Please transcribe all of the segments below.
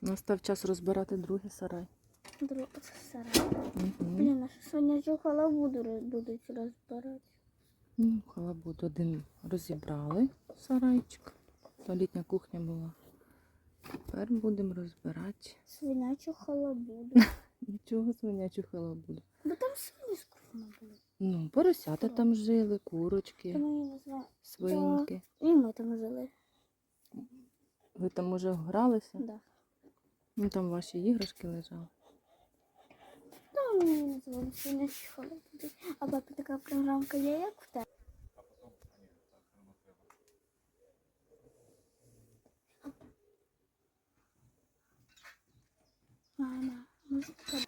Настав час розбирати другий сарай. Друг сарай. Угу. Блін, а що сьогодні цю халабуду будуть розбирати. Ну, халабут один розібрали сарайчик. То літня кухня була. Тепер будемо розбирати. Свинячу халабуду. Нічого свинячу халабуду. Бо там свині скучно були. Ну, поросята там жили, курочки, назвали. свинки. І ми там жили. Ви там уже гралися? Да. Ну там ваші іграшки лежали. Там не дзвонився, не халабуду. А папа така програмка є, як в тебе. Мама, музика.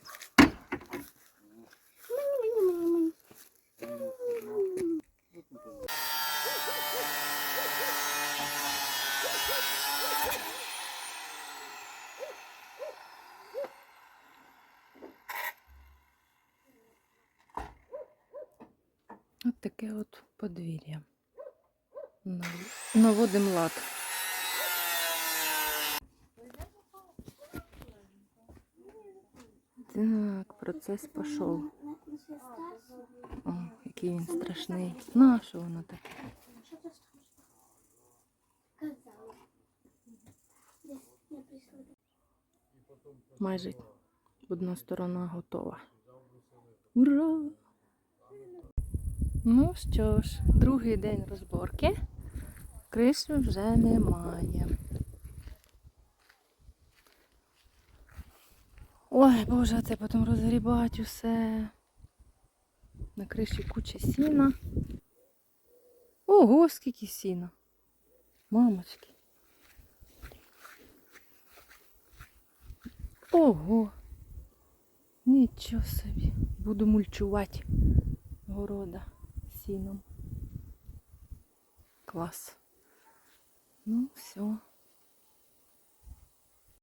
От таке от подвір'я. Нав- Наводим лад. Так, процес пішов. О, який він страшний. На що воно таке? Майже одна сторона готова. Ура! Ну що ж, другий день розборки. Криші вже немає. Ой, боже, це потім розгрібати усе. На криші куча сіна. Ого, скільки сіна. Мамочки. Ого. Нічого собі. Буду мульчувати города сіном. Клас. Ну, все.